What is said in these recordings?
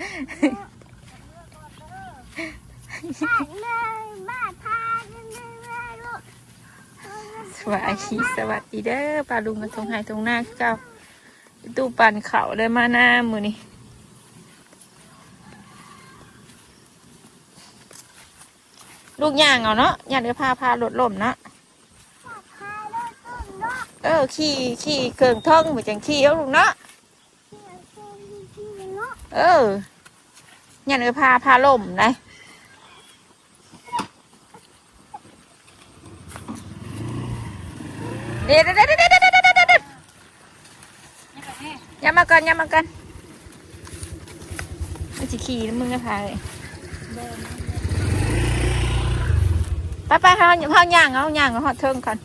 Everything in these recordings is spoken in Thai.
สวัสดีสวัสดีเด้อปลาลุงมาทงไห้ทงหน้าเก่าตู้ปั่นเขาเลยมาหน้ามือนี่ลูกย่างเอาเนาะย่างเดี๋ยวพาพาหลดล่มเนาะเออขี่ขี่เกิงท่องเหมือนจังขี่เอาลูกเนาะ เออยันเออพาพาล่มนะเด็ดเด็ดเด็ดเด็ดเด็ดเด็ดยามากันยามากันมันจะคีมึงก็พาเลยป้าป้าเขาเขาย่างเขาย่างเขาเทิงกัน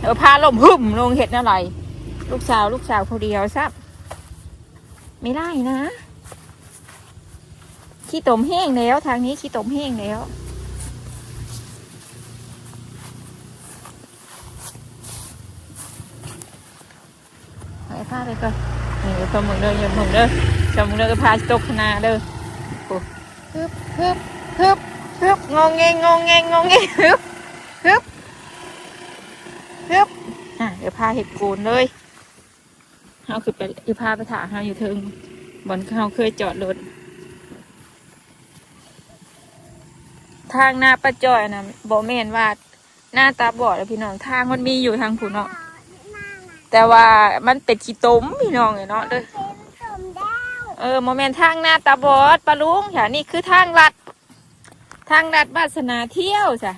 เออพาล่มหุ่มลงเห็ดอะไรลูกสาวลูกสาวคนเดียวซับ ไม่ได้นะ ขี้ตมแห้งแล้ว ทางนี้ขี้ตมแห้งแล้ว ไปพาไปก่อนนี่พอมึงเด้อย่ามึงเด้อจะมึงเด้อก็พาตกขนาเด้อฮึบฮึบฮึบฮึบงงเงงงงเงงงงเงงฮึบฮึบฮึบอะเดี๋ยวพาเห็ดโกนเลย เอาคือไปอีพาไปถาเฮาอยู่เทิงบอนเขาเคยจอดรถทางหน้าป้าจอยนะบอกแม่นว่าหน้าตาบอดแล้วพี่น้องทางมันมีอยู่ทางผู้เนาะแต่ว่ามันเป็นขี้ตมพี่น้องเลยเนาะเด้อเออโมเมนทางหน้าตาบอดปะลุงค่ะนี่คือทางลัด ทางลัดวาสนาเที่ยวจ้ะ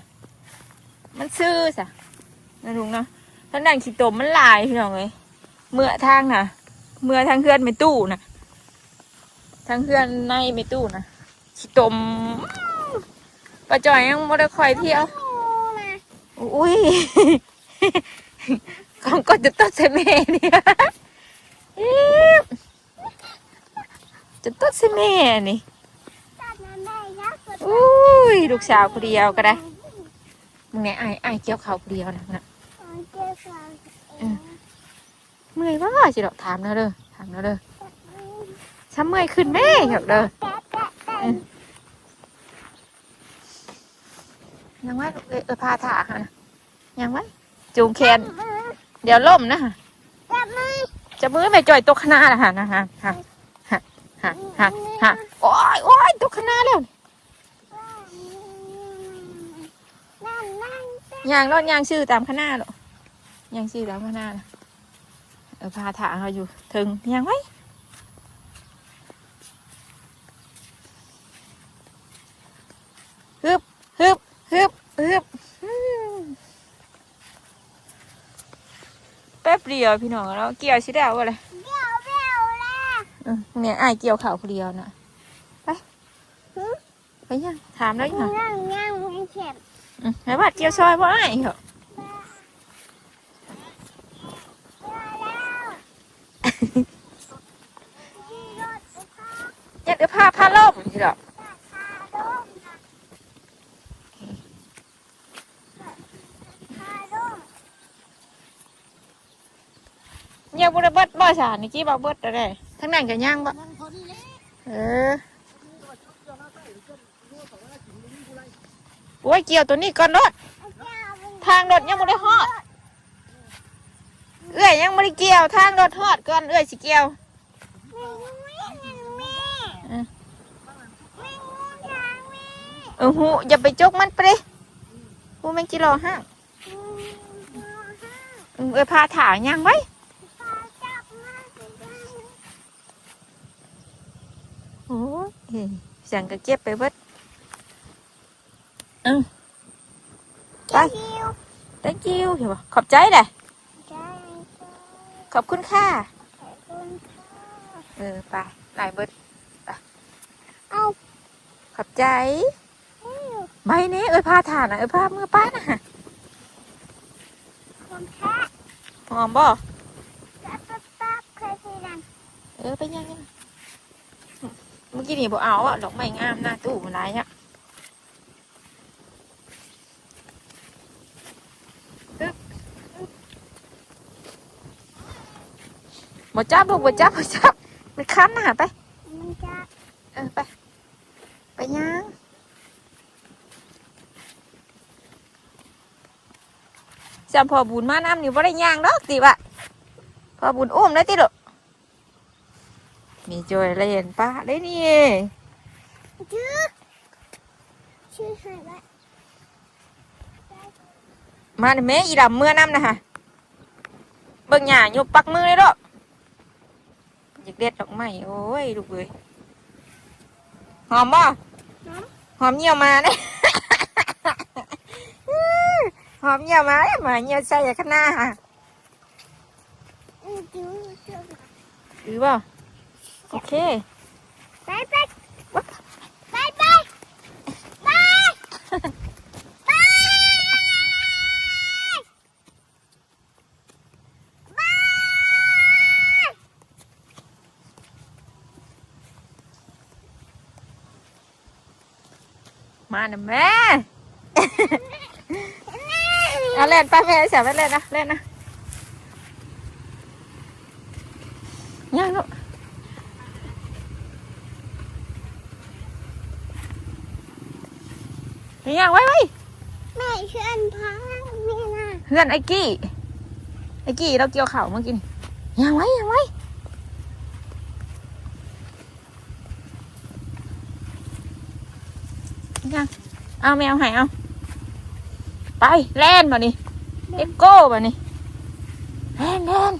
มันซื่อจ้ะนะลุงเนาะทางด้านขี้ตมมันลายพี่น้องเลย เมื่อทางนะเมื่อทางเพื่อนไม่ตู้นะทางเพื่อนในไม่ตู้นะขี้ตมปะจอยยังไม่ได้คอยเที่ยวอุ้ยของก็จะต้องใช้แม่เนี่ยอิ๊วจะต้องใช้แม่นี่ยอุ้ยลูกสาวคนเดียวก็ได้มึงเนี่ยไอ้ไอ้เกี่ยวเขาคนเดียวนะนะตอน เมื่อยว่าสิดอกถามนะเด้อถามนะเด้อช้ำเมื่อยขึ้นแม่เหรอเด้อยังไว้เออพาถ่าฮะนะยังไว้จูงแขนเดี๋ยวล่มนะจับมือจะมือไม่จ่อยตกขนาดนะฮะนะฮะฮะฮะฮะฮะโอ้ยโอ้ยตกขนาดแล้วนั่งนั่งยางรถยางชื่อตามขนาดหรอยางชื่อตามขนาดนะ เออพาถ่าเขาอยู่ถึงยังไว้ฮึบฮึบฮึบฮึบอืมแป๊บเดียวพี่น้องแล้วเกี่ยวชิได้เอาอะไรเดี๋ยวเดี๋ยวแล้เออเนี่ยไอ้ายเกี่ยวข่าวคนเดียวนะไปไปยังถามแล้วยังนั่งนั่งให้เข็มอืมไหนบัดเกี่ยวซอยบ่ไอ้ายเหรอ อยากเดี๋ยวพาพาล่มสิหรอกเนี่ยบุระเบิดบ่ สารนี่กี้บ่เบิดอะไรทั้งนั้นก็ย่างบ่เออโอ้ยเกี่ยวตัวนี้ก่อนรถทางรถยังไม่ได้ฮอดเอื้อยยังไม่ได้เกี่ยวทางรถฮอดก่อนเอื้อยสิเกี่ยวเออหูอย่าไปจกมันไปเลยหูแมงจิโร่ห้างเออเออพาถางย่างไว้โอ้ย สั่งก็เก็บไปเบิดเออไป thank you เห็นปะขอบใจเลยขอบคุณค่ะ เออ ไปหลายเบิดเอาขอบใจ ไม่นี้เอ้ยพาถานนะเอ้ยพามือป้านะคนแพ้หอมบ่จับปั๊บปั๊บเคยทีนันเออ ไปยังยัง เมื่อกี้นี่บอกเอาอะดอกไม้งามหน้าตู้มันไรอะบบ่จับลูกบ่จับบ่จับมันคันหนาไปมันอไปไปย่างจำพอบุญมาน้ำนี่บ่ได้ย่างดอกติบะพอบุญอุ้มได้ติดอก จอยเล่นป้าได้นี่ชื่อชื่อใครวะมาเด้อแม่อีดำเมื่อน้ำนะฮะเบิ่งหญ้าอยู่ปักมือเลยดอกอยากเด็ดดอกไม้โอ้ยลูกเอ้ยหอมบ่หอมเหี่ยวมาเนี่ยหอมเหี่ยวมาเนี่ยมาเหี่ยวใส่ข้างหน้าค่ะอือจูจูหรือเปล่า โอเค ไปไปไปไปไปไปมาหน่ะแม่ เอาเล่นไปแม่เสียไปเล่นนะเล่นนะย่างลูก ย่างไว้ไว้แม่ชวนพังแม่นะเพื่อนไอ้กี้ ไอ้กี้เราเกี่ยวเข่าวเมื่อกี้นี่ย่างไว้ย่างไว้ย่างเอาแมวใหายเอา ไปเล่นมานี่เอ็กโก้มานี่เล่นเล่น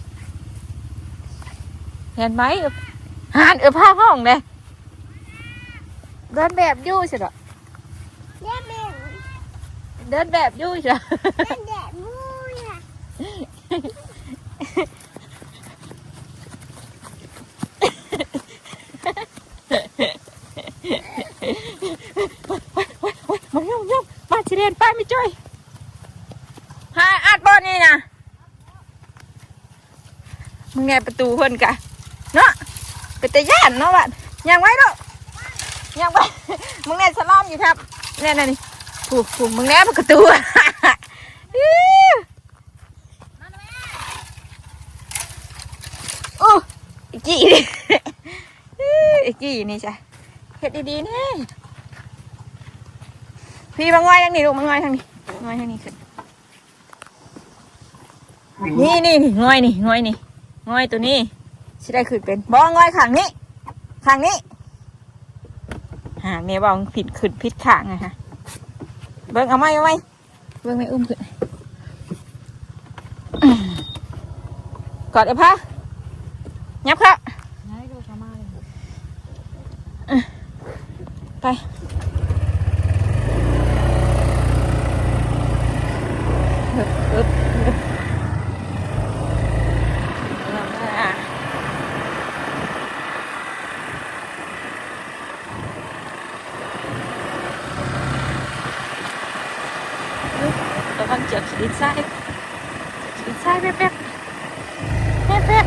เห็นไหมหานเออผ้าห้องเลยเดินแบบยู่ใช่หรอเด็กแม่ เดินแบบยู่ใช่เป็นเด็กมูน่ะมายุ่งยุ่งมาชิเรียนไปไม่จ้อยหาอัดบอลนี่นะมึงไงประตูเพิ่นกะเนาะเป็นตะย่านเนาะบัดยังไว้เนาะยังไว้มึงไงสลอมอยู่ครับเนี่ยนี่นี่ ผูกผูกมึงแน่ประตูอื้อโอ้อีกี่อีกี่นี่จ้ะเฮ็ดดีๆแนี่พี่มาง่อยทางนี้ลูกมาง่อยทางนี้งอยทางนี้ขึ้นนี่นี่นี่งอยนี่งอยนี่งอยตัวนี้สิได้ขึ้นเป็นบ่ง่อยข้างนี้ข้างนี้หาเมียบอกผิดขึ้นผิดข้างไงฮะ เบิ้งเอาไหมเอาไหมเบิ้งไม่อุ้มขึ้นอื้อกอดเอาผ้ายับค่ะไป อึบอึบอึบอะอึบระวังเจ็บขีดซ้ายขีด ซ้ายแป๊บแป๊บแป๊บแป๊บ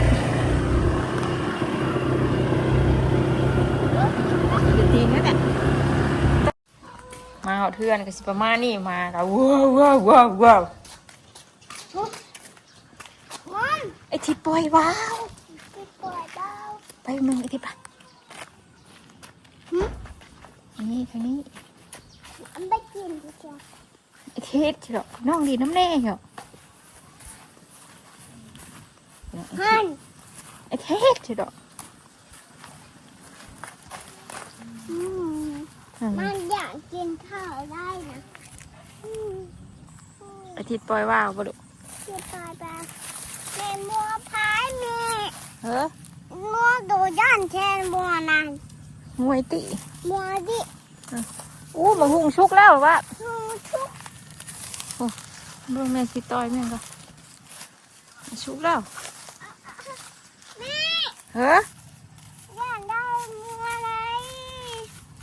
ขีดตีนั่นแหละมาเอาเทื่อนก็สิประมาณนี้มาแล้วว้าวว้าวว้าวว้าวไอที่ปล่อยว้าวไปปล่อยดาวไปมึงไอที่ปะนี่ทางนี้อันไม่กินจ้ะไอเทสเหรอน้องดีน้ำแน่เหรอ ฮันไอเทสเหรออืมอืมมันอยากกินข้าวได้นะอืมไอที่ปล่อยว้าวบ่ลูกจะไปแบบเจมัวพายมีเฮ้อมัวดูย่านเชนมัวนั่นมวยติมัวดิอู้มาหุงชุกแล้วเหรอวะชูชุกเบิ่งแม่สิต่อยแม่งก็ชุกแล้วแม่ เฮ้ออยากได้มัวอะไร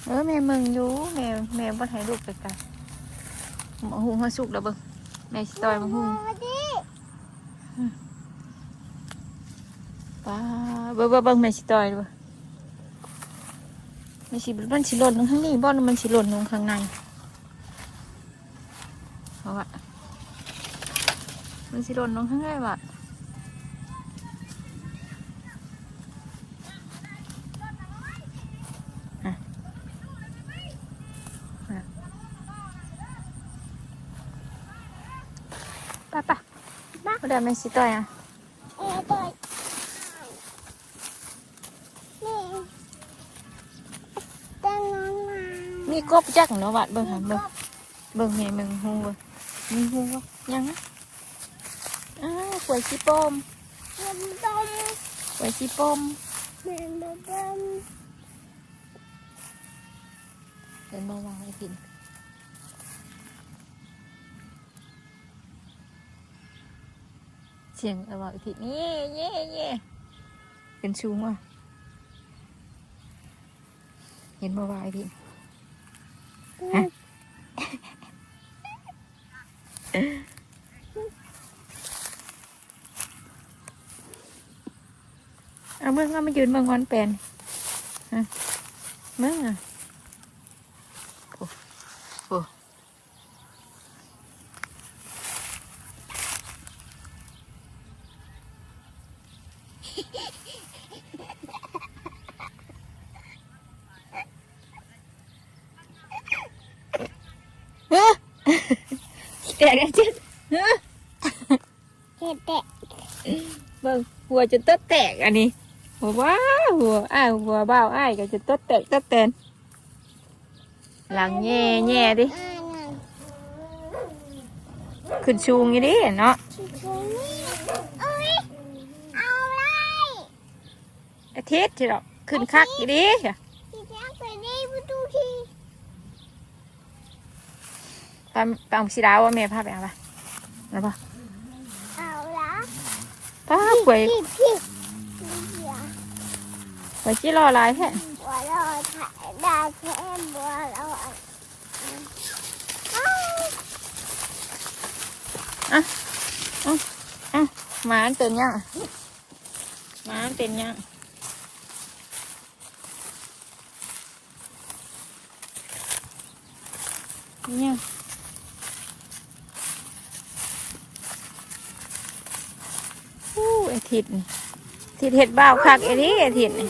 เออแม่มึงอยู่แม่แม่บ่ให้ลูกไปกันมาหุงให้สุกแล้วเบิ่งแม่สิต่อยมาหุงมัวดิป้าเบิ่งเบิ่งเบิ่งแม่สิต่อยเบิ่งแม่สิมันสิหล่นลงข้างนี้บ่มันสิหล่นลงข้างในเพราะว่ามันสิหล่นลงข้างในว่ะอะ ได้ไม่สิต้อยอะเอ้ยตัวนี่ตั้งน้องมามีกบจักเนาะวัดเบิ่งหาเบิ่งเบิ่งแม่เบิ่งฮูเบิ่งมีฮูบ่ยังนะอ้าวกล้วยชีปมเงินต้มกล้วยชีปมเงินต้มเดินมาวางไว้กิน เสียงอาไว้ผิดนี่เย่เย่เป็นชูงว่ะเห็นมาวางไว้ผิฮะเอาเมื่อก็มายืนเมืองวันเป็นฮะเมื่ออะโอ้โอ้เฮ้ยแตกกันจิเฮ้ย เห็ดแตะ เบิ่ง หัวจะเต้นแตกอันนี้หัวว้าวหัวอ้ายหัวเบ้าอ้ายก็จะเต้นแตกเต้นแตนหลังแง่แง่ดิอ่านั่นขึ้นชูงอย่างนี้ดิเนาะชิคุนี่เอ้ยเอาไรอาทิตย์ที่เราขึ้นคักอย่างนี้ที่แจ้งไปได้ประตูที่ตอนตอนสีดาวว่าแม่พาไปเอาไปแล้วปะเอาละ ป้าป่วยพี่พี่พี่เดียวป่วยจีรอหลายแท้บัวลอยถ่ายได้แค่บัวลอยเอ้าหมามันเป็นยังอะหมามันเป็นยังเนี่ยอู้ไอ ทิดนี่ทิดเห็ดบ้าวคักไอ้นี่ไอทิดนี่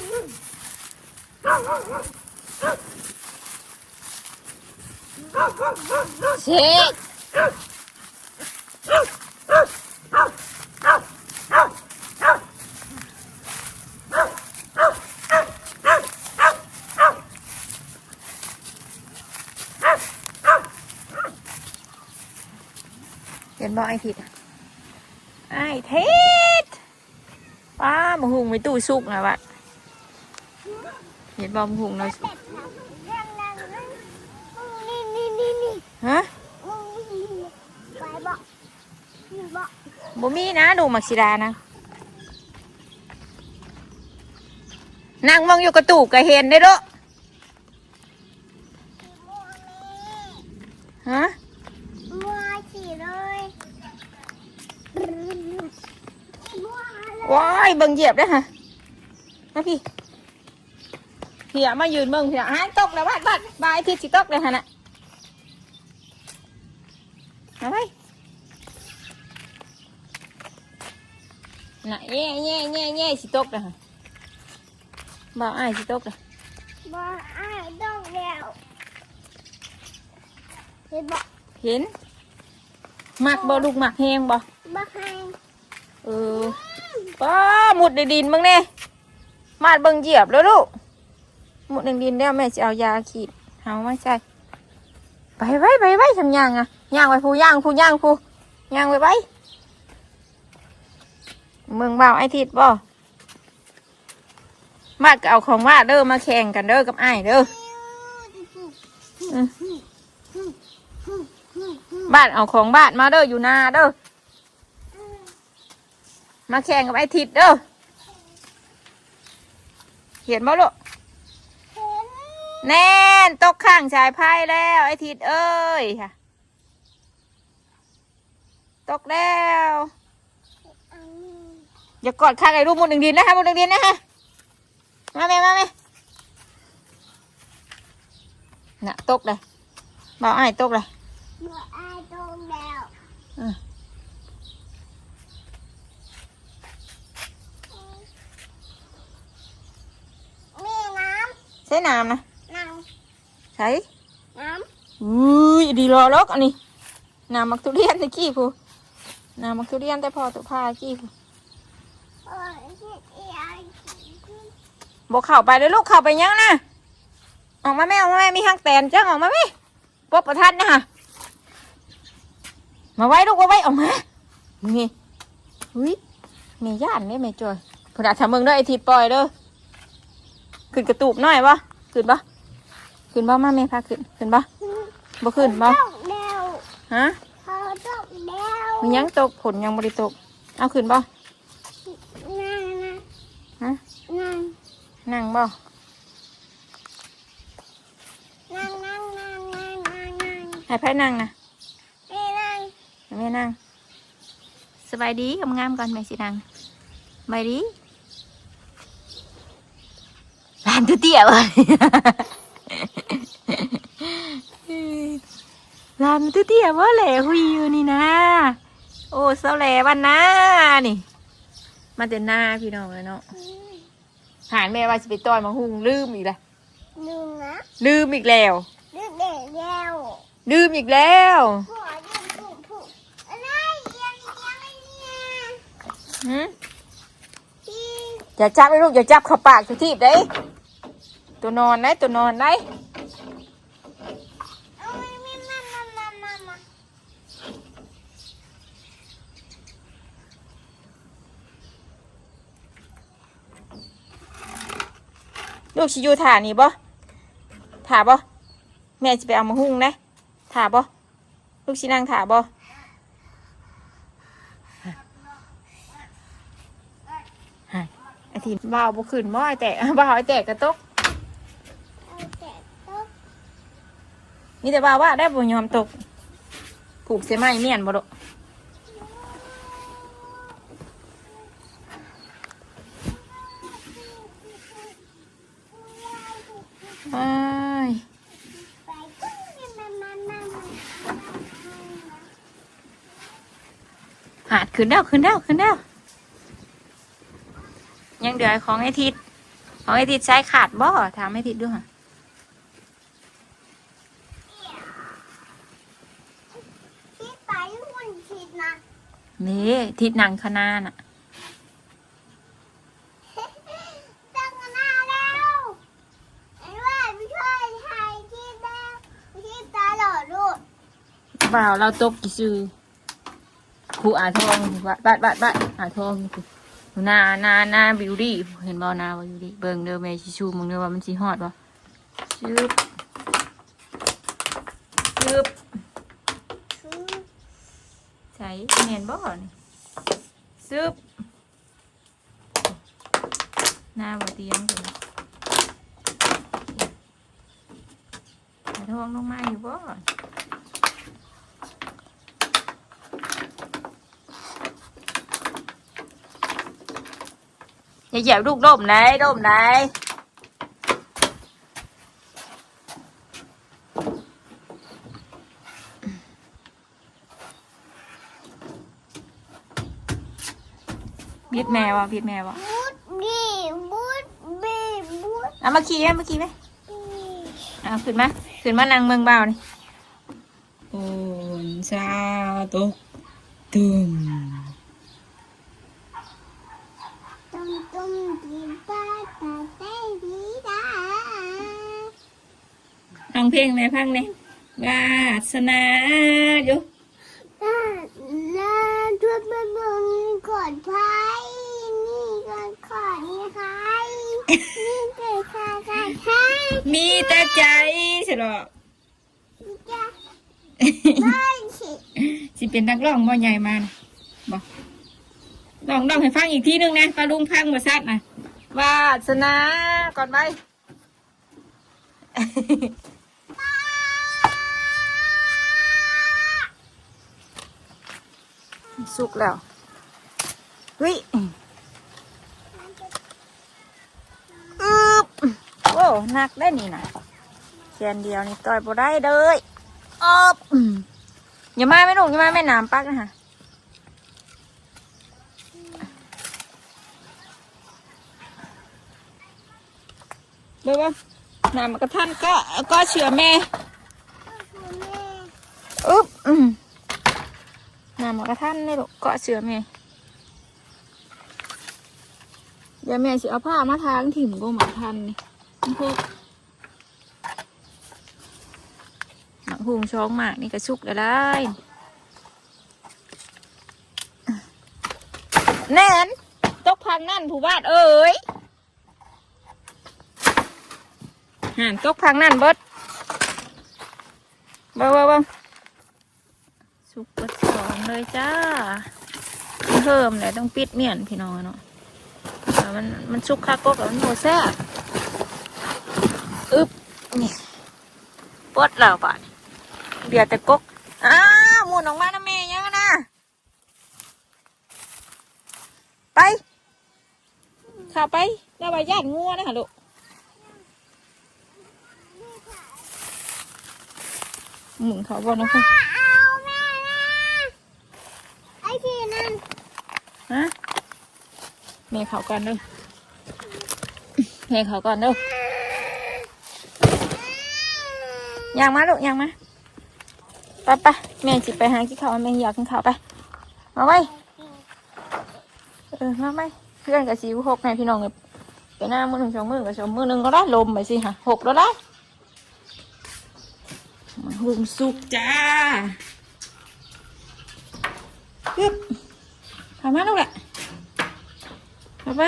เช็ดเห็นบ่ไอทิดอะไอทิดป้ามา หุงไว้ตู้ซุกนะวะเห็นบ่มาหุงเราเป็ดนะเรื่องนั้นนี่นี่นี่นี่ฮะมึงนี่ไปบอกนี่บอกบ่มีนะดูมักซิดานะนั่งมองอยู่กระตูกก็เห็นได้อเด้อมัวแม่ฮะ มัวสีเลยมั วเลยว้ายเบิ่งเหยียบได้อฮะมาพี่พี่อะมายืนเบิ่งพี่อะหายตกแล้วบาดบาดบายที่สิตกเลยฮะน่ะเอาไปน่ะแย่แย่แย่แย่สิตกเลยฮะบ่าวอ้ายสิตกเลยบ่อ้ายต้องแล้วเห็นบอกเห็นมักบ่ลูกมักแหงบ่บ่ให้ เออป้าหมุดในดินมึงเนี่ยมาดเบิ่งเหยียบแล้วลูกหมุดในดินแล้วแม่จะเอายาขีดเอาไม่ใช่ไปไว้ไปไว้ทำยางอะย่างไว้ผู้ย่างผู้ย่างผู้ย่างไว้ไว้เมืองบ่าไอ้ทิดบ่มาดก็เอาของว่าเด้อมาแข่งกันเด้อกับไอ้เด้อบ้านเอาของบ้านมาเด้ออยู่นาเด้อ มาแข่งกับไอ้ทิดเด้อเห็นบ่ลูกเห็นแน่นตกข้างชายไพ่แล้ว ไอ้ทิดเอ้ยค่ะ ตกแล้วอันนี้อย่ากอดข้างไอ้รูปมุดหนึ่งดินนะคะมุดหนึ่งดินนะคะมาไหมมาไหมน่ะตกเลยบอกไอ้ายตกเลยบ่อ้ายต้องแล้ว อืม มีน้ ใช้น้ำนะำน้ใช้ำน้อุ้ยดีรอล็อกอันนี้น้ำมักทุเรียนตะกี้ผู้น้ำมันคือเรียนแต่พอตัวพากี้เออที่อีไอบอกเข้าไปเลยลูกเข้าไปยังนะออกมาแม่ออกมาแม่มีห้างแตนจ้างออกมาแม่ปบประทัดนะฮะมาไว้ลูกมาไว้ออกมานี่อุ้ยแม่ย่านเนี่ยแม่จอยพอดาทำมึงเด้อไอทีปล่อยเด้อ ขึ้นกระตูบหน่อยปะขึ้นปะขึ้นปะมาแม่พาขึ้นขึ้นปะบ่ขึ้นปะตกเดวฮะเขาตกเดวมันยังตกผลยังบริตก เอาขึ้นปะนั่งนะฮะนั่งนั่งปะนั่งนั่งนั่งนั่งนั่งนั่งให้ไพ่นั่งนะไม่นั่งให้แม่นั่งสบายดีกำงามก่อนแม่สินั่งสบายดี ร้านตัวเตี้ยวะร้านตัวเตี้ยวะแหล่หุยอยู่นี่นะ โอ้เสาแหล่บ้านนานี่ มาแต่หน้าพี่น้องเลยเนาะหานแม่ว่าจะไปต้อยมาหุงลืมอีกแล้วหนึ่งนะลืมอีกแล้วดึกเด็กเดวลืมอีกแล้วหัวดึงผูกผูกอะไรเอียงเอียงไอ้เนี่ยหืมที่อย่าจับไอ้ลูกอย่าจับเข้าปากทุกทีบได้ ตัวนอนได้ตัวนอนได้ลูกชิยูถ่านี่บ่ถ่าบ่แม่จะไปเอามาหุ้งนะถ่าบ่ลูกชินั่งถ่าบ่ไอทีบ่าวบ่ขึ้นบ่ไอแต่บ่าวไอแต่กระตก เอาแต่ตกีแต่บ่าว่าได้บ่ยอมตกผูกเสียไม้เมียนบ่ดอกไอ้ายไปกุ้งมามามามาหาดขึ้นแล้วขึ้นแล้วขึ้นแล้วยังเดือของไอทิศของไอทิศใช้ขาดบ่ถามไอทิศด้วยค่ะ ที่ไปหุ่ นคิดนะนี่ทิศนางคณาน่ะตั้งหน้าแล้วไอ้ว่าไม่ช่วยไทยที่แล้วที่ตาหล่อลูกบ่าวเราตกกี่ซื้อครูอาทองบัดบัดบัดบัดอาทองนี่คือนานานาบิวตี้เห็นบ่นาบิวตี้เบิ่งเด้อแม่ชิชูมึงเด้อว่ามันสิฮอดบ่ชึบชึบ คือ ใส่แม่นบ่นี่ชึบหน้าบ่เตียงพุ่นน่ะอาทองลงมาอยู่บ่อย่าเหยียบลูกร่มไหนร่มไหน บีดแมวอะบีดแมวอะบูดดีบูดบีบูดเอามาขี่ไหมมาขี่ไหมดีเอาขึ้นมาขึ้นมานางเมืองเบานี่โอ้ยซาตกตึมตุ้มตุ้มดีป้าตาเต้ดีดาฟังเพลงไหมพังเนี่ยวาสนาอยู่ ตาลาช่วยไปเบิ่งก่อนไพ่นี่ก่อนขอนี่ใครนี่เกิดใครใครใคร มีแต่ใจใช่หรอจะไม่สิสิเป็นนักร้องบ่ใหญ่มานะบอกลองลองให้ฟังอีกทีหนึงนะปลาลุงพังบ่ซัดนะวาสนาก่อนไปสุกแล้วเฮ้ยอึบโอ้ หนักได้นี่นะแขนเดียวนี่ต่อยบ่ได้เลยอบอย่ามาไม่หนุ่มอย่ามาไม่นามปักนะฮะเบ้ว่านามกระทันก็ก็เชื่อแม่อึ๊บอืมน้ำมันกระทันนี่ลูกเกาะเสือแม่เดี๋ยวแม่สิเอาผ้ามาทางถิ่มก็หมาทันนี่มัน พวกหมักหุงช้องหมากนี่ก็สุกแล้ได้แน่นตกพังนั่นผู้บ้านเอ้ยห่านตกพังนั่นเบิดเบิ้งเบิ้งเบิ้งสุกเบิดสองเลยจ้าเพิ่มเลยต้องปิดเมียนพี่น้องเนาะมันมันชุกคากกแล้วมันโหแซ่บ อึบนี่ปวดแล้วป่ะนี่เดี๋ยวแต่กกอ้าวหมุนออกมานะแม่ยังนะไปเข้าไปแล้วไปย่านงัวนะคะลูกหมุนเขาบอกนะคุณเอาแม่นะไอ้ที่นั่นฮะแม่เขาก่อนเด้อแม่เขาก่อนเด้อ ยางมาลูกยางมาไปไปแม่จิไปหากินข้าวแม่อยากกินข้าวไป มาไว้เออมาไว้เพื่อนกับสีหกไงพี่น้องเนี่ยไปหน้ามือหนึ่งสองมือกับสองมือหนึ่งก็ได้ลมไปสิฮะหกแล้วได้มาหุงสุกจ้าปึ๊บทำมาลูกแหละเอาไป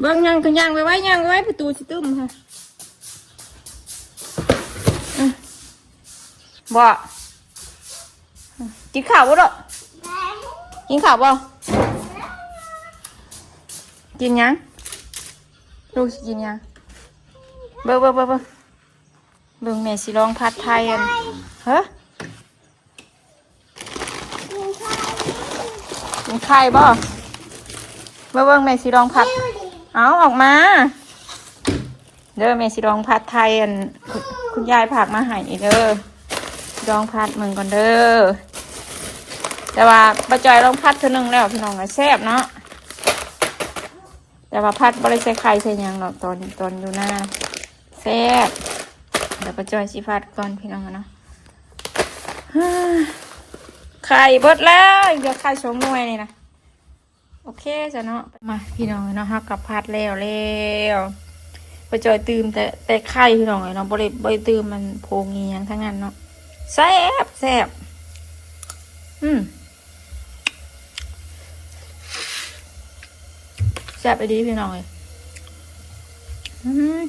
เบิ้งยังกันยังไปไว้ยังไปไว้ประตูสิตุ้มค่ะ บ่กินข้าวบ่ดอกกินข้าวบ่กินยังลูกกินยังเบิ่งเบิ่งเบิ่งเบิ่งเบิ่งแม่สิลองผัดไทยอันเฮ้กินไข่บ่เบิ่งเบิ่งแม่สิลองผัด เอาออกมาเด้อแม่สิลองผัดไทยอันคุณยายผักมาให้นี่เด้อ ลองพัดมึงก่อนเด้อ แต่ว่าปลาจอยลองพัดเท่านึงแล้วพี่น้องอะแซ่บเนาะ แต่ว่าพัดบริใส่ไข่ใส่ยังหรอกตอนตอนอยู่หน้าแซ่บเดี๋ยวปลาจอยสิพัดก่อนพี่น้องเนาะไข่เบิดแล้วเดี๋ยวไข่สองหน่วยนี่นะโอเคจ้ะเนาะมาพี่น้องเนาะฮักกับพัดแล้วแล้วปลาจอยตื่มแต่แต่ไข่พี่น้องเนาะบริบริตื่มมันโพงเงีหยังทั้งนั้นเนาะ แซ่บแซ่บอืมแซ่บไปดีพี่น้องเลยอืม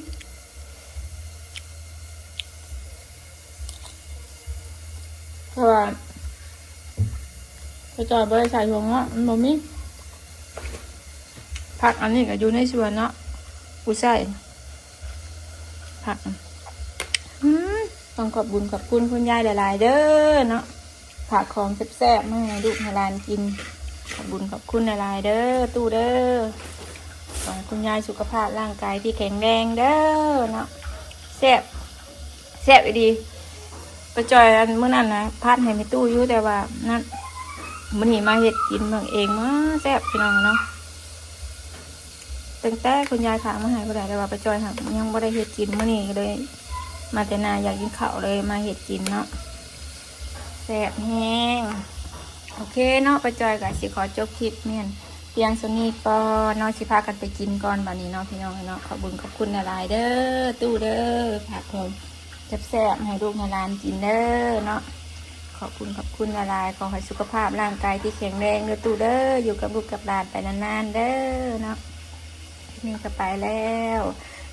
เพราะว่าไปจอยบริษัทของเนาะมันบ่มีผักอันนี้ก็อยู่ในสวนเนาะกูใส่ผัก ต้องขอบบุญขอบคุณคุณยายหลาย ๆ เด้อเนาะฝากของแซ่บๆมาให้ลูกให้หลานกิน ขอบบุญขอบคุณหลาย ๆ เด้อตู้เด้อขอให้คุณยายสุขภาพร่างกายที่แข็งแรงเด้อเนาะแซ่บแซ่บอีดีประจอยอันเมื่อนั้นนะพัดให้ไม่ตู้อยู่แต่ว่านั่นมันนี่มาเห็ดกินเมืองเองมาแซ่บพี่น้องเนาะตั้งแต่คุณยายถามมาให้ก็ได้แต่ว่าประจอยหักยังไม่ได้เห็ดกินมื่อนี้ก็เลย มาแต่นาอยากกินข้าวเลยมาเห็ดกินเนาะแซ่บแห้งโอเคเนาะไปจอยกับสิขอจบคลิปเมียนเพียงสนีปอเนาะสิพากันไปกินก่อนบัดนี้เนาะพี่น้องเนาะขอบคุญขอบคุณหลายเด้อตู้เด้อผักผมแซ่บให้ลูกในร้านกินเด้อเนาะขอบคุณขอบคุณหลายขอให้สุขภาพร่างกายที่แข็งแรงเด้อตู้เด้ออยู่กับลูกกับหลานไปนานๆเด้อเนาะนี่ก็ไปแล้ว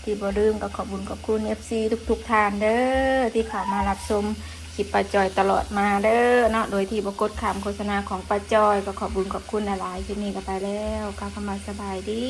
ที่บ่ลืมก็ขอบคุญขอบคุณ FC ทุกๆททานเด้อที่เข้ามารับชมคลิปป้าจอยตลอดมาเด้อเนาะโดยที่บกดคำโฆษณาของป้าจอยก็ขอบคุญขอบคุณหลายๆที่นี่ก็ไปแล้วก้าวเข้ามาสบายดี